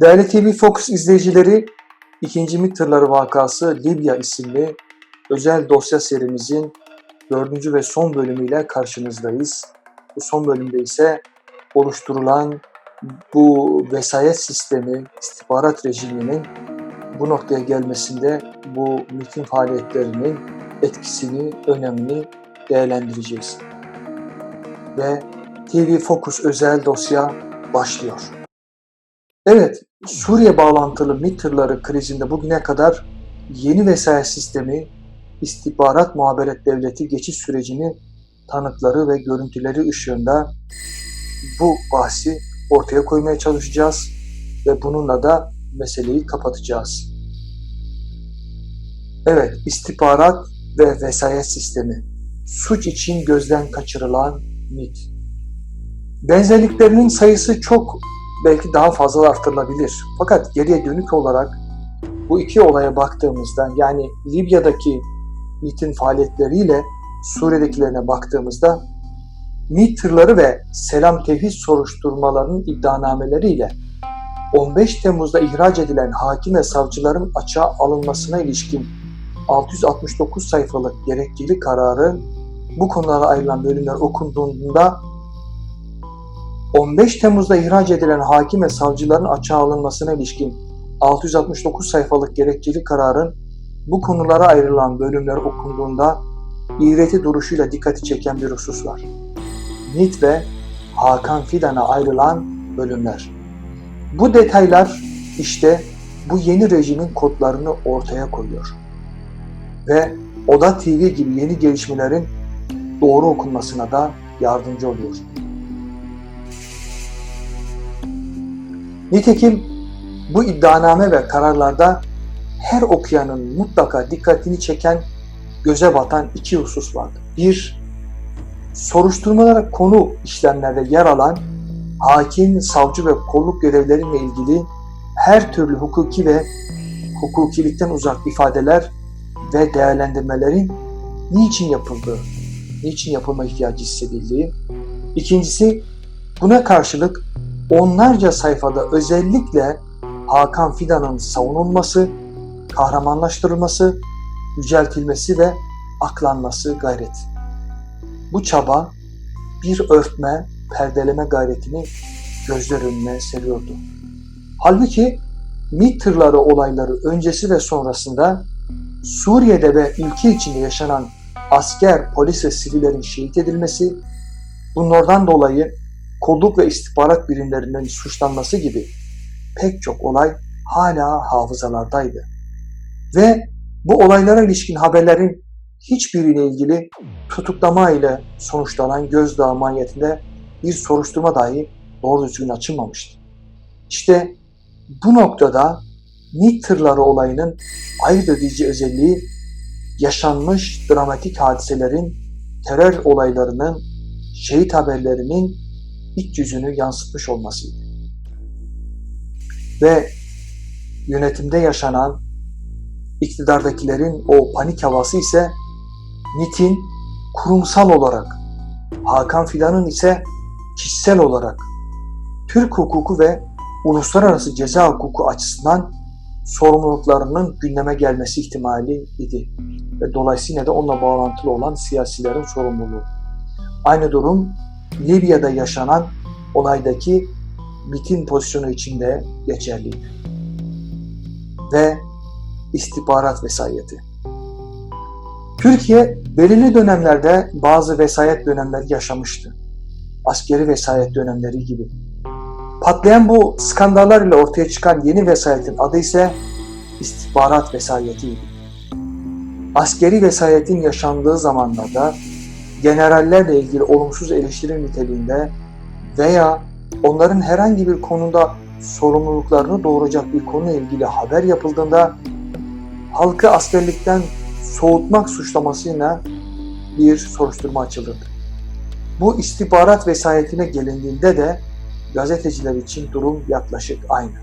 Değerli TV Focus izleyicileri, ikinci MİT tırları vakası Libya isimli özel dosya serimizin dördüncü ve son bölümüyle karşınızdayız. Bu son bölümde ise oluşturulan bu vesayet sistemi, istihbarat rejiminin bu noktaya gelmesinde bu MİT'in faaliyetlerinin etkisini, önemini değerlendireceğiz. Ve TV Focus özel dosya başlıyor. Evet, Suriye bağlantılı MİT krizinde bugüne kadar yeni vesayet sistemi, istihbarat muhaberat devleti geçiş sürecini tanıkları ve görüntüleri ışığında bu bahsi ortaya koymaya çalışacağız ve bununla da meseleyi kapatacağız. Evet, istihbarat ve vesayet sistemi. Suç için gözden kaçırılan MİT. Benzerliklerinin sayısı çok belki daha fazla artırılabilir. Fakat geriye dönük olarak bu iki olaya baktığımızda yani Libya'daki MİT'in faaliyetleriyle Suriye'dekilerine baktığımızda MİT tırları ve Selam Tevhid soruşturmalarının iddianameleriyle 15 Temmuz'da ihraç edilen hakim ve savcıların açığa alınmasına ilişkin 669 sayfalık gerekçeli kararın bu konulara ayrılan bölümler okunduğunda 15 Temmuz'da ihraç edilen hakim ve savcıların açığa alınmasına ilişkin 669 sayfalık gerekçeli kararın bu konulara ayrılan bölümler okunduğunda iğreti duruşuyla dikkati çeken bir husus var. MİT ve Hakan Fidan'a ayrılan bölümler. Bu detaylar işte bu yeni rejimin kodlarını ortaya koyuyor. Ve Oda TV gibi yeni gelişmelerin doğru okunmasına da yardımcı oluyor. Nitekim bu iddianame ve kararlarda her okuyanın mutlaka dikkatini çeken, göze batan iki husus vardı. Bir, soruşturmalara konu işlemlerde yer alan hakim, savcı ve kolluk görevleriyle ilgili her türlü hukuki ve hukukilikten uzak ifadeler ve değerlendirmelerin niçin yapıldığı, niçin yapılma ihtiyacı hissedildiği. İkincisi, buna karşılık onlarca sayfada özellikle Hakan Fidan'ın savunulması, kahramanlaştırılması, yüceltilmesi ve aklanması gayreti. Bu çaba bir örtme, perdeleme gayretini gözler önüne seriyordu. Halbuki MİT olayları öncesi ve sonrasında Suriye'de ve ülke içinde yaşanan asker, polis ve sivillerin şehit edilmesi, bunlardan dolayı kolluk ve istihbarat birimlerinin suçlanması gibi pek çok olay hala hafızalardaydı. Ve bu olaylara ilişkin haberlerin hiçbiriyle ilgili tutuklama ile sonuçlanan gözdağı mahiyetinde bir soruşturma dahi doğru düzgün açılmamıştı. İşte bu noktada MİT olayının ayırt edici özelliği yaşanmış dramatik hadiselerin, terör olaylarının, şehit haberlerinin iç yüzünü yansıtmış olmasıydı. Ve yönetimde yaşanan iktidardakilerin o panik havası ise MIT'in kurumsal olarak, Hakan Fidan'ın ise kişisel olarak Türk hukuku ve uluslararası ceza hukuku açısından sorumluluklarının gündeme gelmesi ihtimali idi. Ve dolayısıyla da onunla bağlantılı olan siyasilerin sorumluluğu. Aynı durum Libya'da yaşanan olaydaki MIT'in pozisyonu içinde geçerliydi. Ve istihbarat vesayeti. Türkiye belirli dönemlerde bazı vesayet dönemleri yaşamıştı. Askeri vesayet dönemleri gibi. Patlayan bu skandallar ile ortaya çıkan yeni vesayetin adı ise istihbarat vesayetiydi. Askeri vesayetin yaşandığı zamanlarda generallerle ilgili olumsuz eleştiri niteliğinde veya onların herhangi bir konuda sorumluluklarını doğuracak bir konuyla ilgili haber yapıldığında halkı askerlikten soğutmak suçlamasıyla bir soruşturma açılırdı. Bu istihbarat vesayetine gelindiğinde de gazeteciler için durum yaklaşık aynı.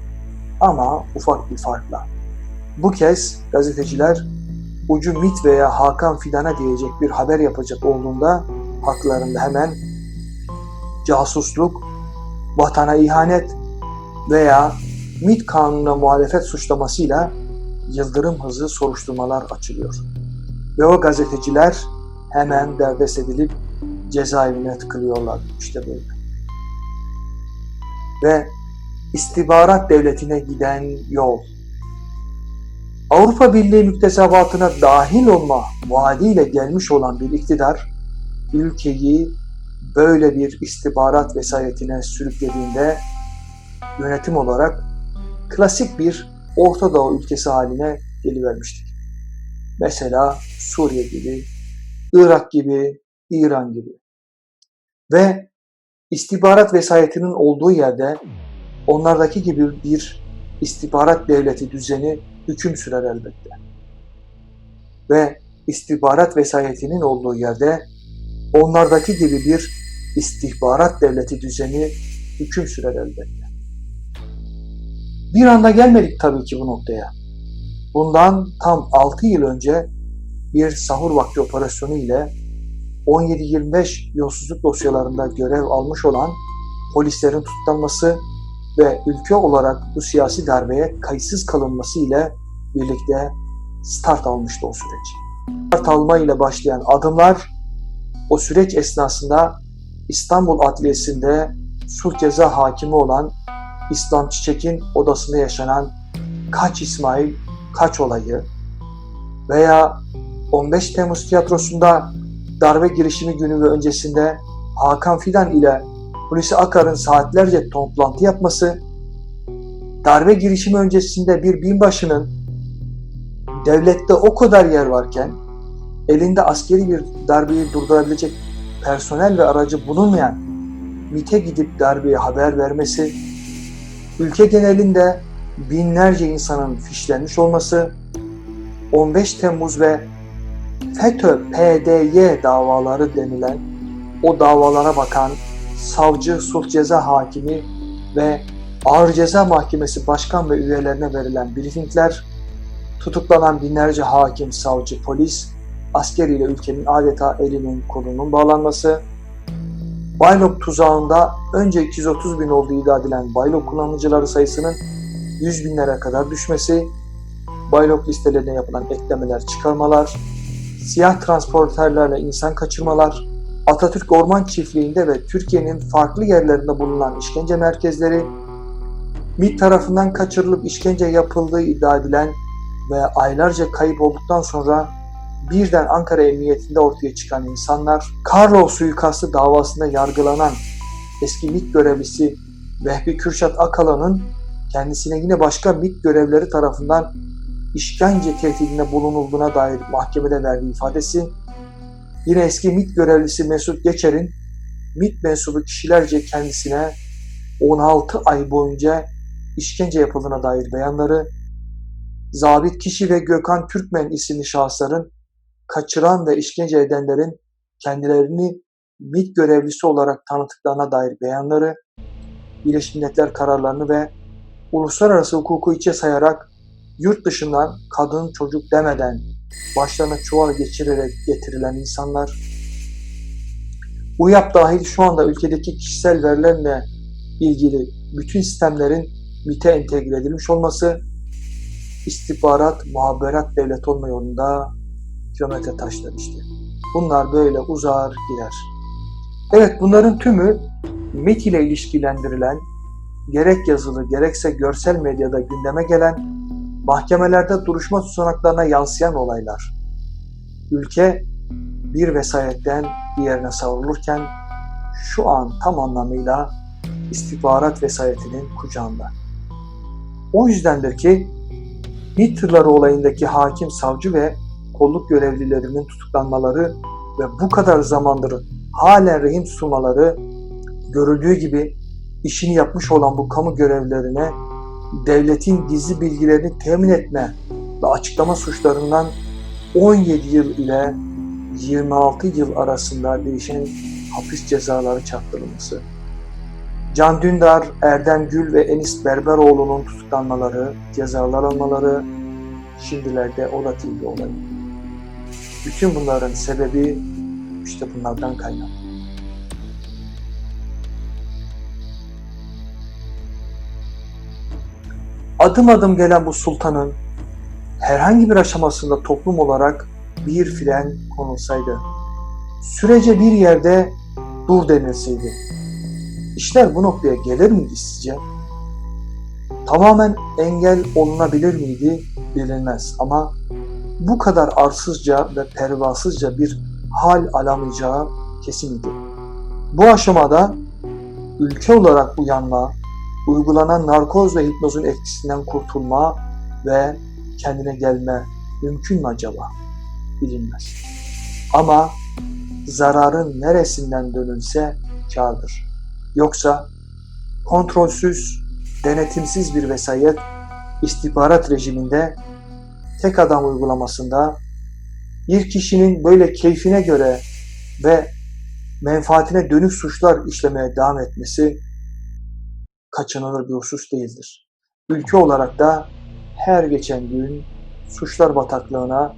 Ama ufak bir farkla. Bu kez gazeteciler ucu MIT veya Hakan Fidan'a diyecek bir haber yapacak olduğunda haklarında hemen casusluk, vatana ihanet veya MİT kanununa muhalefet suçlamasıyla yıldırım hızı soruşturmalar açılıyor. Ve o gazeteciler hemen derdest edilip cezaevine tıkılıyorlar. İşte böyle. Ve istihbarat devletine giden yol. Avrupa Birliği müktesebatına dahil olma vaadiyle gelmiş olan bir iktidar, ülkeyi böyle bir istihbarat vesayetine sürüklediğinde yönetim olarak klasik bir Orta Doğu ülkesi haline gelivermiştik. Mesela Suriye gibi, Irak gibi, İran gibi. Ve istihbarat vesayetinin olduğu yerde onlardaki gibi bir istihbarat devleti düzeni hüküm sürer elbette. Ve istihbarat vesayetinin olduğu yerde onlardaki gibi bir istihbarat devleti düzeni hüküm sürer elbette. Bir anda gelmedik tabii ki bu noktaya. Bundan tam 6 yıl önce bir sahur vakti operasyonu ile 17-25 yolsuzluk dosyalarında görev almış olan polislerin tutuklanması ve ülke olarak bu siyasi darbeye kayıtsız kalınması ile birlikte start almıştı o süreç. Start alma ile başlayan adımlar o süreç esnasında İstanbul Adliyesi'nde sulh ceza hakimi olan İslam Çiçek'in odasında yaşanan Kaç İsmail Kaç olayı veya 15 Temmuz tiyatrosunda darbe girişimi günü ve öncesinde Hakan Fidan ile Hulusi Akar'ın saatlerce toplantı yapması, darbe girişimi öncesinde bir binbaşının devlette o kadar yer varken elinde askeri bir darbeyi durdurabilecek personel ve aracı bulunmayan MİT'e gidip darbeye haber vermesi, ülke genelinde binlerce insanın fişlenmiş olması, 15 Temmuz ve FETÖ PDY davaları denilen o davalara bakan savcı, sulh ceza hakimi ve ağır ceza mahkemesi başkan ve üyelerine verilen briefingler, tutuklanan binlerce hakim, savcı, polis, asker ile ülkenin adeta elinin kolunun bağlanması, Baylok tuzağında önce 230 bin olduğu iddia edilen Baylok kullanıcıları sayısının 100 binlere kadar düşmesi, Baylok listelerine yapılan eklemeler, çıkarmalar, siyah transporterlerle insan kaçırmalar, Atatürk Orman Çiftliği'nde ve Türkiye'nin farklı yerlerinde bulunan işkence merkezleri, MİT tarafından kaçırılıp işkence yapıldığı iddia edilen ve aylarca kayıp olduktan sonra birden Ankara Emniyetinde ortaya çıkan insanlar, Karlov suikastı davasında yargılanan eski MİT görevlisi Vehbi Kürşat Akalan'ın kendisine yine başka MİT görevleri tarafından işkence tehdidinde bulunulduğuna dair mahkemede verdiği ifadesi, yine eski MİT görevlisi Mesut Geçer'in MİT mensubu kişilerce kendisine 16 ay boyunca işkence yapıldığına dair beyanları, Zabit Kişi ve Gökhan Türkmen isimli şahısların kaçıran ve işkence edenlerin kendilerini MİT görevlisi olarak tanıttıklarına dair beyanları, Birleşmiş Milletler kararlarını ve uluslararası hukuku içe sayarak yurt dışından kadın çocuk demeden başlarına çuval geçirerek getirilen insanlar, UYAP dahil şu anda ülkedeki kişisel verilerle ilgili bütün sistemlerin MİT'e entegre edilmiş olması, istihbarat, muhaberat devlet olma yolunda kilometre taşlar işte. Bunlar böyle uzar gider. Evet bunların tümü MİT ile ilişkilendirilen gerek yazılı gerekse görsel medyada gündeme gelen mahkemelerde duruşma tutanaklarına yansıyan olaylar. Ülke bir vesayetten diğerine savrulurken şu an tam anlamıyla istihbarat vesayetinin kucağında. O yüzdendir ki MİT olayındaki hakim, savcı ve kolluk görevlilerinin tutuklanmaları ve bu kadar zamandır halen rehin tutulmaları görüldüğü gibi işini yapmış olan bu kamu görevlilerine devletin gizli bilgilerini temin etme ve açıklama suçlarından 17 yıl ile 26 yıl arasında değişen hapis cezaları çarptırılması. Can Dündar, Erdem Gül ve Enis Berberoğlu'nun tutuklanmaları, cezalar almaları, şimdilerde Ola TV olayı. Bütün bunların sebebi işte bunlardan kaynaklı. Adım adım gelen bu sultanın herhangi bir aşamasında toplum olarak bir fren konulsaydı, sürece bir yerde dur denilseydi, işler bu noktaya gelir miydi sizce? Tamamen engel olunabilir miydi bilinmez ama bu kadar arsızca ve pervasızca bir hal alamayacağı kesindi. Bu aşamada ülke olarak uyanma, uygulanan narkoz ve hipnozun etkisinden kurtulma ve kendine gelme mümkün mü acaba? Bilinmez. Ama zararın neresinden dönülse kârdır. Yoksa kontrolsüz, denetimsiz bir vesayet istihbarat rejiminde tek adam uygulamasında bir kişinin böyle keyfine göre ve menfaatine dönük suçlar işlemeye devam etmesi kaçınılır bir husus değildir. Ülke olarak da her geçen gün suçlar bataklığına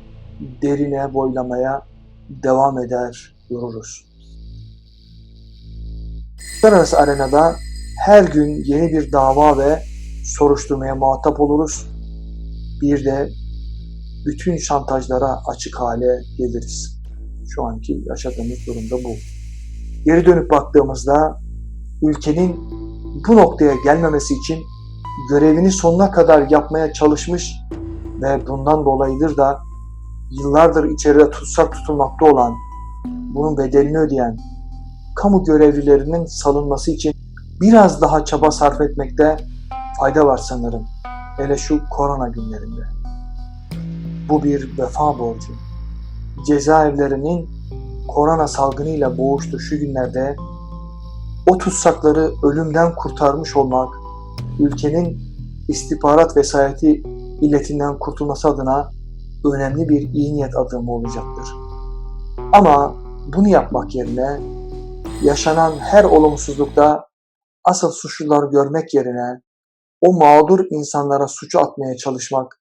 derine boylamaya devam eder dururuz. Uluslararası arenada her gün yeni bir dava ve soruşturmaya muhatap oluruz. Bir de bütün şantajlara açık hale geliriz. Şu anki yaşadığımız durumda bu. Geri dönüp baktığımızda ülkenin bu noktaya gelmemesi için görevini sonuna kadar yapmaya çalışmış ve bundan dolayıdır da yıllardır içeride tutsak tutulmakta olan, bunun bedelini ödeyen kamu görevlilerinin salınması için biraz daha çaba sarf etmekte fayda var sanırım. Hele şu korona günlerinde. Bu bir vefa borcu. Cezaevlerinin korona salgınıyla boğuştuğu şu günlerde o tutsakları ölümden kurtarmış olmak, ülkenin istihbarat vesayeti illetinden kurtulması adına önemli bir iyi niyet adımı olacaktır. Ama bunu yapmak yerine yaşanan her olumsuzlukta asıl suçluları görmek yerine o mağdur insanlara suçu atmaya çalışmak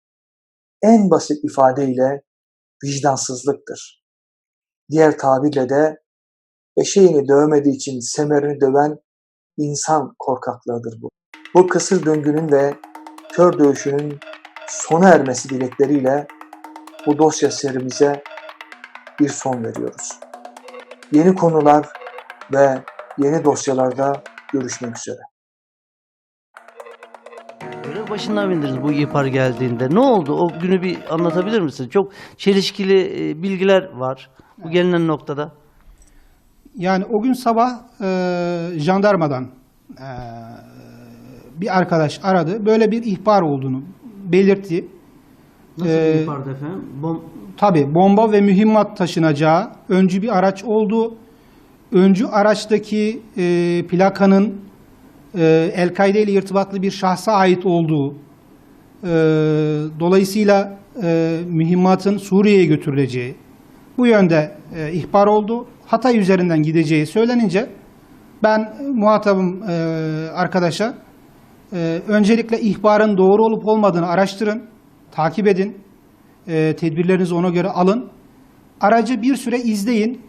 en basit ifadeyle vicdansızlıktır. Diğer tabirle de eşeğini dövmediği için semerini döven insan korkaklığıdır bu. Bu kısır döngünün ve kör dövüşünün sona ermesi dilekleriyle bu dosya serimize bir son veriyoruz. Yeni konular ve yeni dosyalarda görüşmek üzere. Görev başından bindiniz bu ihbar geldiğinde. Ne oldu? O günü bir anlatabilir misin? Çok çelişkili e, bilgiler var bu gelinen noktada. Yani o gün sabah e, jandarmadan e, bir arkadaş aradı. Böyle bir ihbar olduğunu belirtti. Nasıl Ee, bir ihbardı efendim? Bom Tabi bomba ve mühimmat taşınacağı öncü bir araç oldu. Öncü araçtaki e, plakanın e, El-Kaide ile irtibatlı bir şahsa ait olduğu, e, dolayısıyla e, mühimmatın Suriye'ye götürüleceği, bu yönde e, ihbar oldu. Hatay üzerinden gideceği söylenince ben muhatabım e, arkadaşa e, öncelikle ihbarın doğru olup olmadığını araştırın, takip edin, e, tedbirlerinizi ona göre alın. Aracı bir süre izleyin,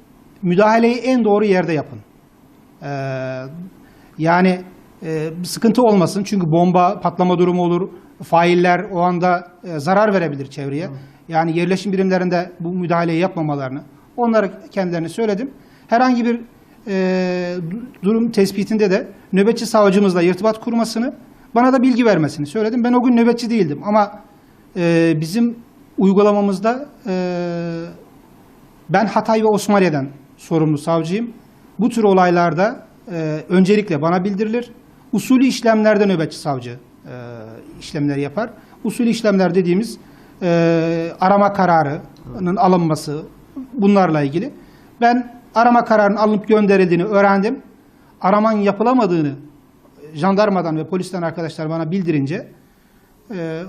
müdahaleyi en doğru yerde yapın. E, yani e, sıkıntı olmasın çünkü bomba, patlama durumu olur, failler o anda e, zarar verebilir çevreye. Yani yerleşim birimlerinde bu müdahaleyi yapmamalarını, onlara kendilerini söyledim. Herhangi bir e, du- durum tespitinde de nöbetçi savcımızla irtibat kurmasını, bana da bilgi vermesini söyledim. Ben o gün nöbetçi değildim ama e, bizim uygulamamızda e, ben Hatay ve Osmaniye'den sorumlu savcıyım. Bu tür olaylarda e, öncelikle bana bildirilir. Usulü işlemlerde nöbetçi savcı e, işlemleri yapar. Usulü işlemler dediğimiz e, arama kararının alınması bunlarla ilgili. Ben arama kararının alınıp gönderildiğini öğrendim. Aramanın yapılamadığını jandarmadan ve polisten arkadaşlar bana bildirince e,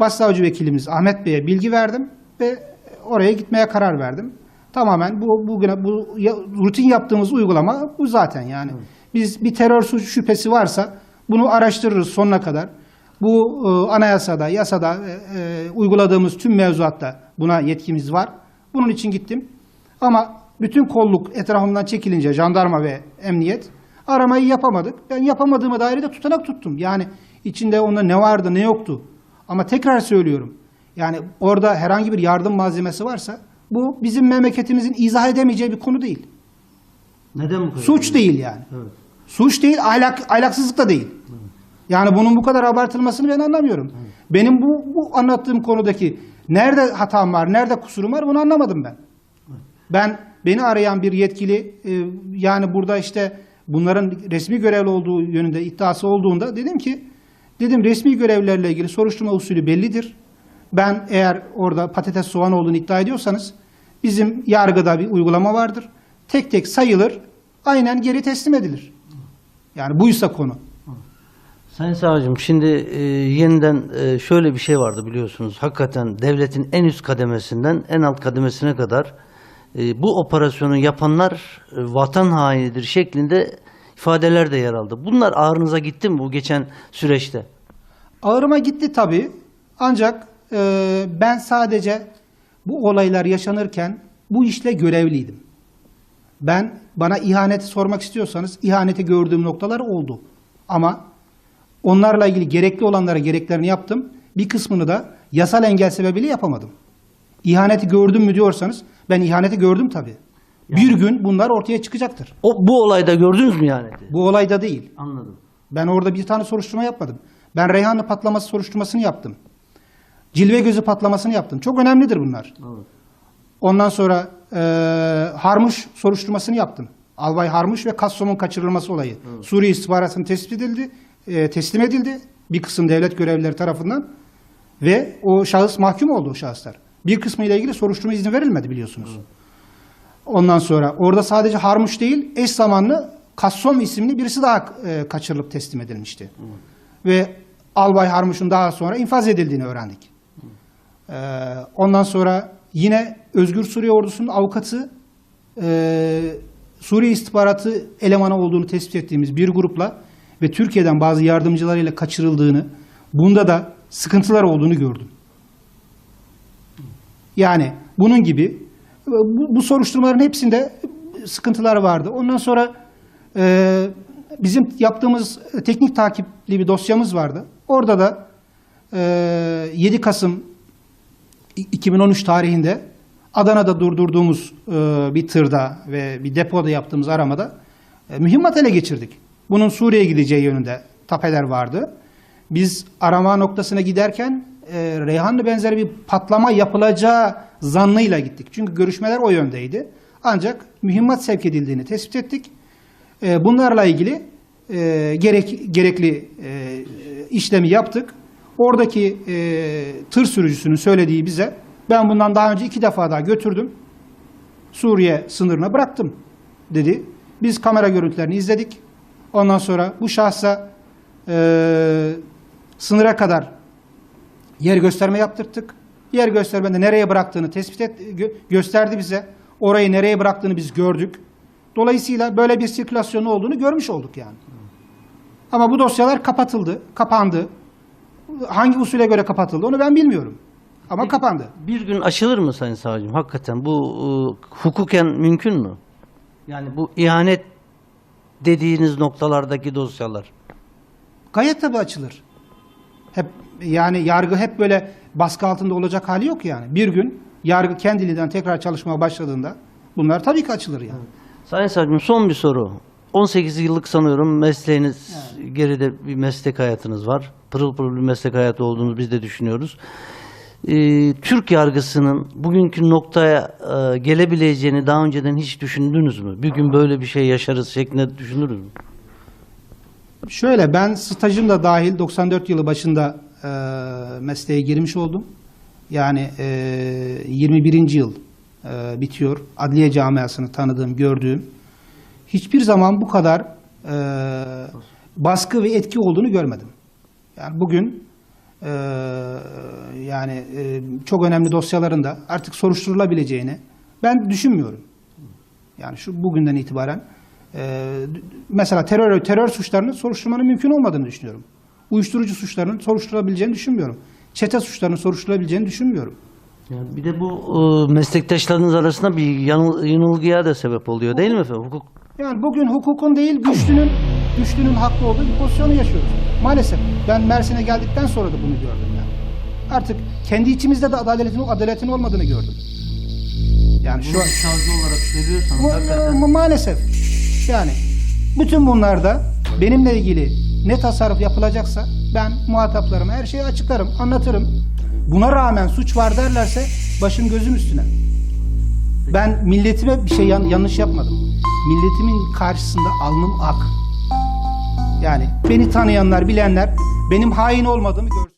başsavcı vekilimiz Ahmet Bey'e bilgi verdim ve oraya gitmeye karar verdim. Tamamen bu bugüne bu ya- rutin yaptığımız uygulama bu zaten yani. Biz bir terör suç şüphesi varsa bunu araştırırız sonuna kadar. Bu e, anayasada, yasada e, e, uyguladığımız tüm mevzuatta buna yetkimiz var. Bunun için gittim. Ama bütün kolluk etrafımdan çekilince jandarma ve emniyet aramayı yapamadık. Ben yapamadığıma dair de tutanak tuttum. Yani İçinde onda ne vardı ne yoktu. Ama tekrar söylüyorum. Yani orada herhangi bir yardım malzemesi varsa bu bizim memleketimizin izah edemeyeceği bir konu değil. Neden bu kadar? Suç değil yani. Evet. Suç değil, ahlak, ahlaksızlık da değil. Yani bunun bu kadar abartılmasını ben anlamıyorum. Benim bu, bu anlattığım konudaki nerede hatam var, nerede kusurum var bunu anlamadım ben. Ben beni arayan bir yetkili e, yani burada işte bunların resmi görevli olduğu yönünde iddiası olduğunda dedim ki dedim resmi görevlilerle ilgili soruşturma usulü bellidir. Ben eğer orada patates soğan olduğunu iddia ediyorsanız bizim yargıda bir uygulama vardır. Tek tek sayılır, aynen geri teslim edilir. Yani buysa konu. Sayın Savcım şimdi e, yeniden e, şöyle bir şey vardı biliyorsunuz. Hakikaten devletin en üst kademesinden en alt kademesine kadar e, bu operasyonu yapanlar e, vatan hainidir şeklinde ifadeler de yer aldı. Bunlar ağrınıza gitti mi bu geçen süreçte? Ağrıma gitti tabii. Ancak e, ben sadece bu olaylar yaşanırken bu işle görevliydim. Ben bana ihaneti sormak istiyorsanız ihaneti gördüğüm noktalar oldu. Ama onlarla ilgili gerekli olanlara gereklerini yaptım. Bir kısmını da yasal engel sebebiyle yapamadım. İhaneti gördüm mü diyorsanız ben ihaneti gördüm tabii. Bir gün bunlar ortaya çıkacaktır. O bu olayda gördünüz mü yani? Bu olayda değil. Anladım. Ben orada bir tane soruşturma yapmadım. Ben Reyhanlı patlaması soruşturmasını yaptım. Cilve gözü patlamasını yaptım. Çok önemlidir bunlar. Evet. Ondan sonra e, Harmuş soruşturmasını yaptım. Albay Harmuş ve Kassom'un kaçırılması olayı. Suriye istihbaratının tespit edildi, e, teslim edildi bir kısım devlet görevlileri tarafından ve o şahıs mahkum oldu o şahıslar. Bir kısmı ile ilgili soruşturma izni verilmedi biliyorsunuz. Ondan sonra orada sadece Harmuş değil, eş zamanlı Kassom isimli birisi daha e, kaçırılıp teslim edilmişti. Ve Albay Harmuş'un daha sonra infaz edildiğini öğrendik. Ee, ondan sonra yine Özgür Suriye Ordusu'nun avukatı e, Suriye istihbaratı elemanı olduğunu tespit ettiğimiz bir grupla ve Türkiye'den bazı yardımcılarıyla kaçırıldığını, bunda da sıkıntılar olduğunu gördüm. Yani bunun gibi bu, bu soruşturmaların hepsinde sıkıntılar vardı. Ondan sonra e, bizim yaptığımız teknik takipli bir dosyamız vardı. Orada da e, 7 Kasım 2013 tarihinde Adana'da durdurduğumuz e, bir tırda ve bir depoda yaptığımız aramada e, mühimmat ele geçirdik. Bunun Suriye'ye gideceği yönünde tapeler vardı. Biz arama noktasına giderken e, Reyhanlı benzeri bir patlama yapılacağı zannıyla gittik. Çünkü görüşmeler o yöndeydi. Ancak mühimmat sevk edildiğini tespit ettik. E, bunlarla ilgili e, gerek, gerekli e, işlemi yaptık. Oradaki e, tır sürücüsünün söylediği bize ben bundan daha önce iki defa daha götürdüm. Suriye sınırına bıraktım dedi. Biz kamera görüntülerini izledik. Ondan sonra bu şahsa e, sınıra kadar yer gösterme yaptırttık. Yer göstermede nereye bıraktığını tespit et, gö- gösterdi bize. Orayı nereye bıraktığını biz gördük. Dolayısıyla böyle bir sirkülasyonun olduğunu görmüş olduk yani. Ama bu dosyalar kapatıldı, kapandı. Hangi usule göre kapatıldı onu ben bilmiyorum. Ama kapandı. Bir gün aşılır mı Sayın Savcım? Hakikaten bu e, hukuken mümkün mü? Yani bu ihanet dediğiniz noktalardaki dosyalar. Gayet tabii açılır. Hep yani yargı hep böyle baskı altında olacak hali yok yani. Bir gün yargı kendiliğinden tekrar çalışmaya başladığında bunlar tabii ki açılır yani. Sayın Savcım son bir soru. 18 yıllık sanıyorum mesleğiniz, geride bir meslek hayatınız var. Pırıl pırıl bir meslek hayatı olduğunu biz de düşünüyoruz. Ee, Türk yargısının bugünkü noktaya e, gelebileceğini daha önceden hiç düşündünüz mü? Bir gün böyle bir şey yaşarız şeklinde düşünürüz mü? Şöyle ben stajım da dahil 94 yılı başında e, mesleğe girmiş oldum. Yani e, 21. yıl e, bitiyor. Adliye camiasını tanıdığım, gördüğüm. Hiçbir zaman bu kadar e, baskı ve etki olduğunu görmedim. Yani bugün e, yani e, çok önemli dosyaların da artık soruşturulabileceğini ben düşünmüyorum. Yani şu bugünden itibaren e, mesela terör terör suçlarının soruşturmanın mümkün olmadığını düşünüyorum. Uyuşturucu suçlarının soruşturulabileceğini düşünmüyorum. Çete suçlarının soruşturulabileceğini düşünmüyorum. Yani bir de bu e, meslektaşlarınız arasında bir yanıl, yanılgıya da sebep oluyor değil mi efendim? Hukuk Yani bugün hukukun değil güçlünün güçlünün haklı olduğu bir pozisyonu yaşıyoruz. Maalesef ben Mersin'e geldikten sonra da bunu gördüm yani. Artık kendi içimizde de adaletin, adaletin olmadığını gördüm. Yani şu Bunu an savcı olarak söylüyorsanız Ma- hakikaten ma- maalesef yani bütün bunlarda benimle ilgili ne tasarruf yapılacaksa ben muhataplarıma her şeyi açıklarım, anlatırım. Buna rağmen suç var derlerse başım gözüm üstüne. Ben milletime bir şey yan- yanlış yapmadım. Milletimin karşısında alnım ak. Yani beni tanıyanlar, bilenler benim hain olmadığımı gördü.